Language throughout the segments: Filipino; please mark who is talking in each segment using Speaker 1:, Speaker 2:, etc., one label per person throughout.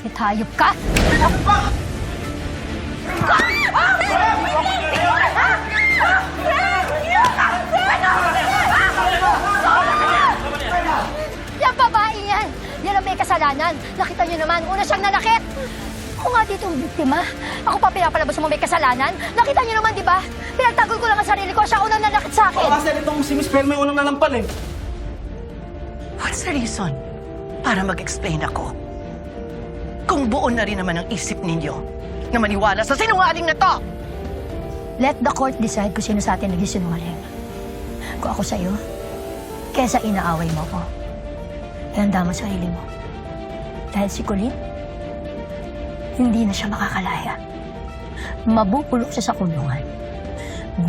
Speaker 1: Bakit hayop ka? Yung babae yan! Yan ang may kasalanan. Nakita niyo naman, una siyang nanakit. Ako nga dito ang biktima. Ako pa pinapalabas mo may kasalanan. Nakita niyo naman, di ba? Pinagtanggol ko lang ang sarili ko. Siya unang nanakit sa akin.
Speaker 2: Kasi itong si Miss yung unang nanampal eh.
Speaker 3: What's the reason? Para mag-explain ako. Kung buo na rin naman ang isip ninyo na maniwala sa sinungaling na to!
Speaker 1: Let the court decide kung sino sa atin nagsisinungaling. Kung ako sa'yo, kesa inaaway mo ko. Ihanda mo sarili mo. Dahil si Colleen, hindi na siya makakalaya. Mabubulok siya sa kulungan.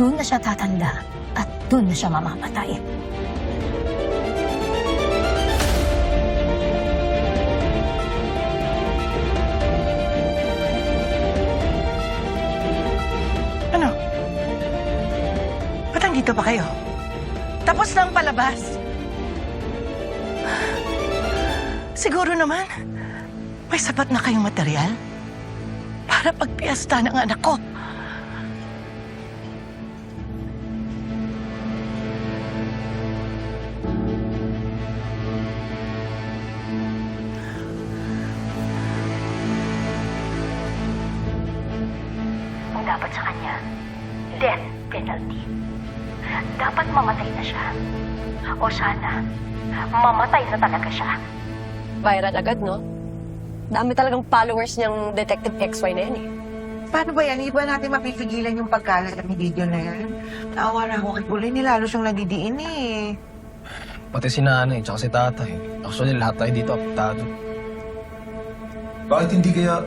Speaker 1: Doon na siya tatanda at doon na siya mamamatay.
Speaker 3: Ba't andito pa kayo? Tapos na ang palabas. Siguro naman, may sapat na kayong material para pagpiasta ng anak ko.
Speaker 1: Ang dapat sa kanya, death penalty. Dapat mamatay na siya. O sana, mamatay na talaga siya.
Speaker 4: Viral agad, no? Dami talagang followers niyang Detective XY na yan eh.
Speaker 5: Paano ba yan? Hindi ba natin mapipigilan yung pagkalat ng video na yan? Naawa na ako kay Kulay, nilalo siyang nagdidiin eh.
Speaker 2: Pati si nanay, tsaka si tatay. Actually, lahat tayo dito apektado.
Speaker 6: Bakit hindi kaya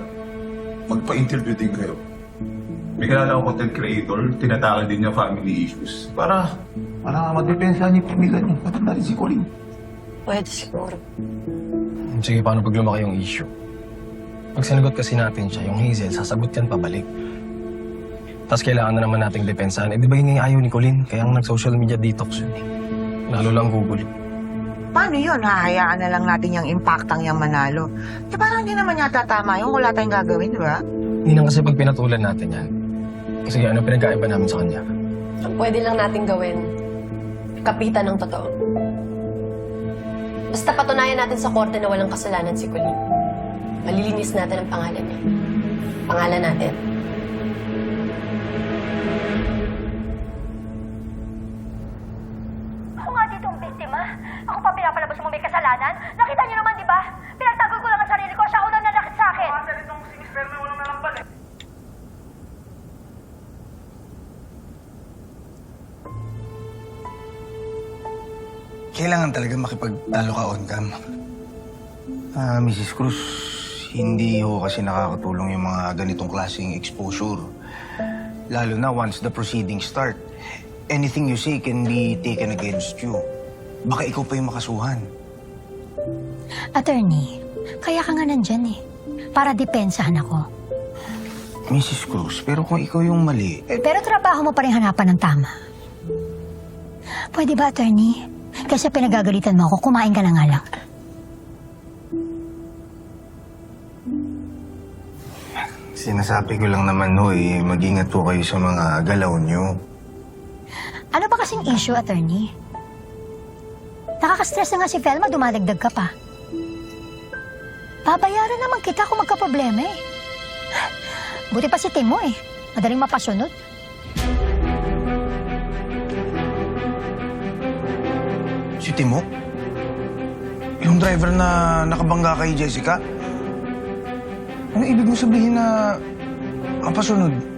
Speaker 6: magpa-interview din kayo? May kilala akong content creator, tinatakan din niya family issues. Para, para madepensa niya yung pamilya niya. Matanda rin si Colin.
Speaker 4: Pwede siguro.
Speaker 2: Sige, paano pag lumaki yung issue? Pag sinagot kasi natin siya, yung Hazel, sasagot yan pabalik. Tapos kailangan na naman nating depensahan. Eh, di ba yun yung ayaw ni Colin? Kaya ang nag-social media detox yun eh. Lalo lang Google.
Speaker 5: Paano yun? Hahayaan na lang natin yung impactang yung manalo. Eh, parang hindi naman yata tama yung wala tayong gagawin, di ba?
Speaker 2: Hindi lang kasi pag pinatulan natin yan. Sige, ano pinagkaiba namin sa kanya?
Speaker 4: Ang pwede lang natin gawin, kapitan ng totoo. Basta patunayan natin sa korte na walang kasalanan si Colleen. Malilinis natin ang pangalan niya. Pangalan natin.
Speaker 1: Ako nga dito ang biktima. Ako pa pinapalabas mo may kasalanan. Nakita niyo naman, di ba? Pinagtanggol ko lang ang sarili ko. Siya unang nanakit sa akin.
Speaker 2: kasi itong si Miss Pelma yung unang nanampal eh.
Speaker 7: Kailangan talaga makipagtalo ka on cam. Ah, Mrs. Cruz, hindi ho kasi nakakatulong yung mga ganitong klaseng exposure. Lalo na once the proceedings start. Anything you say can be taken against you. Baka ikaw pa yung makasuhan.
Speaker 1: Attorney, kaya ka nga nandyan eh. Para depensahan ako.
Speaker 7: Mrs. Cruz, pero kung ikaw yung mali, eh,
Speaker 1: Pero trabaho mo pa rin hanapan ng tama. Pwede ba, attorney? Kasi pinagagalitan mo ako, kumain ka na nga lang.
Speaker 7: sinasabi ko lang naman ho eh, mag-ingat po kayo sa mga galaw nyo.
Speaker 1: Ano ba kasing issue, attorney? Nakaka-stress na nga si Felma, dumadagdag ka pa. Babayaran naman kita kung magka-problema eh. Buti pa si Timo eh. Madaling mapasunod.
Speaker 7: Si Timo? Yung driver na nakabangga kay Jessica? Ano ibig mo sabihin na mapasunod?